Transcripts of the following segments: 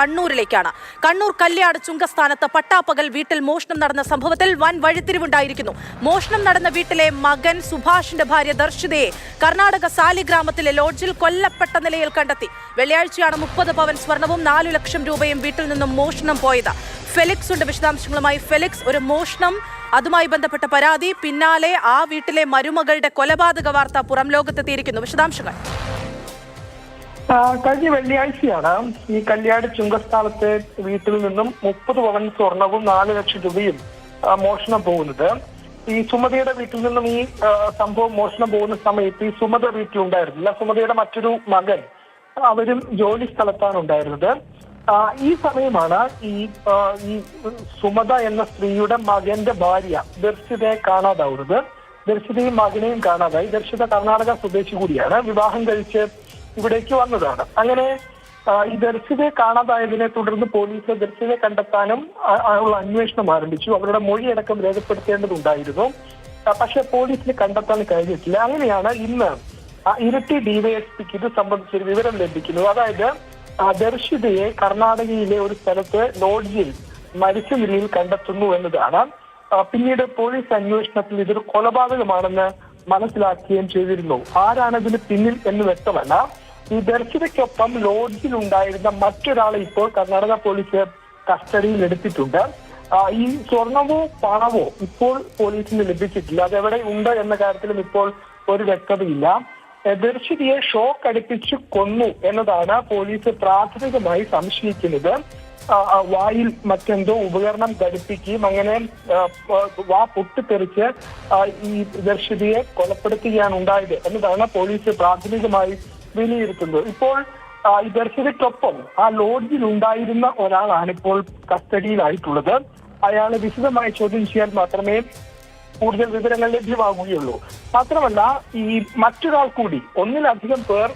കണ്ണൂരിലേക്കാണ്. കണ്ണൂർ കല്യാട് ചുങ്കസ്ഥാനത്ത് പട്ടാപ്പകൽ വീട്ടിൽ മോഷണം നടന്ന സംഭവത്തിൽ വൻ വഴിത്തിരിവുണ്ടായിരിക്കുന്നു. മോഷണം നടന്ന വീട്ടിലെ മകൻ സുഭാഷിന്റെ ഭാര്യ ദർശിതയെ കർണാടക സാലി ഗ്രാമത്തിലെ ലോഡ്ജിൽ കൊല്ലപ്പെട്ട നിലയിൽ കണ്ടെത്തി. വെള്ളിയാഴ്ചയാണ് മുപ്പത് പവൻ സ്വർണവും നാലു ലക്ഷം രൂപയും വീട്ടിൽ നിന്നും മോഷണം പോയത്. ഫെലിക്സ് ഉണ്ട് വിശദാംശങ്ങളുമായി. ഫെലിക്സ് ഒരു മോഷണം അതുമായി ബന്ധപ്പെട്ട പരാതി. പിന്നാലെ ആ വീട്ടിലെ മരുമകളുടെ കൊലപാതക വാർത്ത പുറം ലോകത്തെത്തിയിരിക്കുന്നു. വിശദാംശങ്ങൾ. കഴിഞ്ഞ വെള്ളിയാഴ്ചയാണ് ഈ കല്യാട് ചുങ്കസ്ഥാനത്തെ വീട്ടിൽ നിന്നും മുപ്പത് പവൻ സ്വർണവും നാല് ലക്ഷം രൂപയും മോഷണം പോകുന്നത്. ഈ സുമതയുടെ വീട്ടിൽ നിന്നും ഈ സംഭവം മോഷണം പോകുന്ന സമയത്ത് ഈ സുമത വീട്ടിലുണ്ടായിരുന്നില്ല സുമതയുടെ മറ്റൊരു മകൻ അവരും ജോലി സ്ഥലത്താണ് ഉണ്ടായിരുന്നത്. ഈ സമയമാണ് ഈ ഈ സുമത എന്ന സ്ത്രീയുടെ മകന്റെ ഭാര്യ ദർശിതയെ കാണാതാവുന്നത്. ദർശിതയും മകനെയും കാണാതായി. ദർശിത കർണാടക സ്വദേശി കൂടിയാണ്. വിവാഹം കഴിച്ച് ഇവിടേക്ക് വന്നതാണ്. അങ്ങനെ ഈ ദർശിതയെ കാണാതായതിനെ തുടർന്ന് പോലീസ് ദർശിതയെ കണ്ടെത്താനും ഉള്ള അന്വേഷണം ആരംഭിച്ചു. അവരുടെ മൊഴിയടക്കം രേഖപ്പെടുത്തേണ്ടതുണ്ടായിരുന്നു. പക്ഷെ പോലീസിന് കണ്ടെത്താൻ കഴിഞ്ഞിട്ടില്ല. അങ്ങനെയാണ് ഇന്ന് ഇരട്ടി ഡിവൈഎസ്പിക്ക് ഇത് സംബന്ധിച്ചൊരു വിവരം ലഭിക്കുന്നത്. അതായത് ദർശിതയെ കർണാടകയിലെ ഒരു സ്ഥലത്ത് ലോഡ്ജിൽ മരിച്ച നിലയിൽ കണ്ടെത്തുന്നു എന്നതാണ്. പിന്നീട് പോലീസ് അന്വേഷണത്തിൽ ഇതൊരു കൊലപാതകമാണെന്ന് മനസ്സിലാക്കുകയും ചെയ്തിരുന്നു. ആരാണ് ഇതിന് പിന്നിൽ എന്ന് വ്യക്തമല്ല. ഈ ദർശിതയ്ക്കൊപ്പം ലോഡ്ജിൽ ഉണ്ടായിരുന്ന മറ്റൊരാളെ ഇപ്പോൾ കർണാടക പോലീസ് കസ്റ്റഡിയിൽ എടുത്തിട്ടുണ്ട്. ഈ സ്വർണമോ പണമോ ഇപ്പോൾ പോലീസിന് ലഭിച്ചിട്ടില്ല. അതെവിടെ ഉണ്ട് എന്ന കാര്യത്തിലും ഇപ്പോൾ ഒരു വ്യക്തതയില്ല. ദർശിതിയെ ഷോക്ക് അടുപ്പിച്ച് കൊന്നു എന്നതാണ് പോലീസ് പ്രാഥമികമായി സംശയിക്കുന്നത്. വായിൽ മറ്റെന്തോ ഉപകരണം ധരിപ്പിക്കുകയും അങ്ങനെ വാ പൊട്ടിത്തെറിച്ച് ഈ ദർശിതിയെ കൊലപ്പെടുത്തുകയാണ് ഉണ്ടായത് എന്നതാണ് പോലീസ് പ്രാഥമികമായി വിലയിരുത്തുന്നത്. ഇപ്പോൾ ഈ ദർശിതയ്ക്കൊപ്പം ആ ലോഡ്ജിൽ ഉണ്ടായിരുന്ന ഒരാളാണ് ഇപ്പോൾ കസ്റ്റഡിയിലായിട്ടുള്ളത്. അയാളെ വിശദമായി ചോദ്യം ചെയ്യാൻ മാത്രമേ കൂടുതൽ വിവരങ്ങൾ ലഭ്യമാകുകയുള്ളൂ മാത്രമല്ല ഈ മറ്റൊരാൾ കൂടി ഒന്നിലധികം പേർ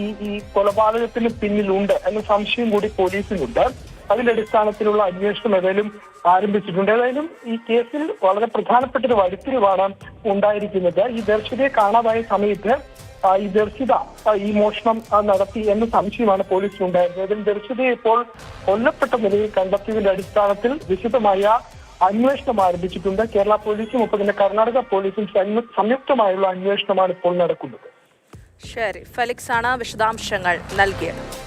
ഈ ഈ കൊലപാതകത്തിന് പിന്നിലുണ്ട് എന്ന സംശയം കൂടി പോലീസിനുണ്ട്. അതിന്റെ അടിസ്ഥാനത്തിലുള്ള അന്വേഷണം ഏതായാലും ആരംഭിച്ചിട്ടുണ്ട്. ഏതായാലും ഈ കേസിൽ വളരെ പ്രധാനപ്പെട്ട ഒരു വഴിത്തിരിവാണ് ഉണ്ടായിരിക്കുന്നത്. ഈ ദർശനയെ കാണാതായ സമയത്ത് ഈ ദർശിത ഈ മോഷണം നടത്തി എന്ന സംശയമാണ് പോലീസിനുണ്ടായിരുന്നത്. അതിൽ ദർശിതയെ ഇപ്പോൾ കൊല്ലപ്പെട്ട നിലയിൽ കണ്ടെത്തിയതിന്റെ അടിസ്ഥാനത്തിൽ വിശദമായ അന്വേഷണം ആരംഭിച്ചിട്ടുണ്ട്. കേരള പോലീസും ഒപ്പം തന്നെ കർണാടക പോലീസും സംയു- സംയുക്തമായുള്ള അന്വേഷണമാണ് ഇപ്പോൾ നടക്കുന്നത്. ശരി ഫെലിക്സ് ആണ് വിശദാംശങ്ങൾ നൽകിയത്.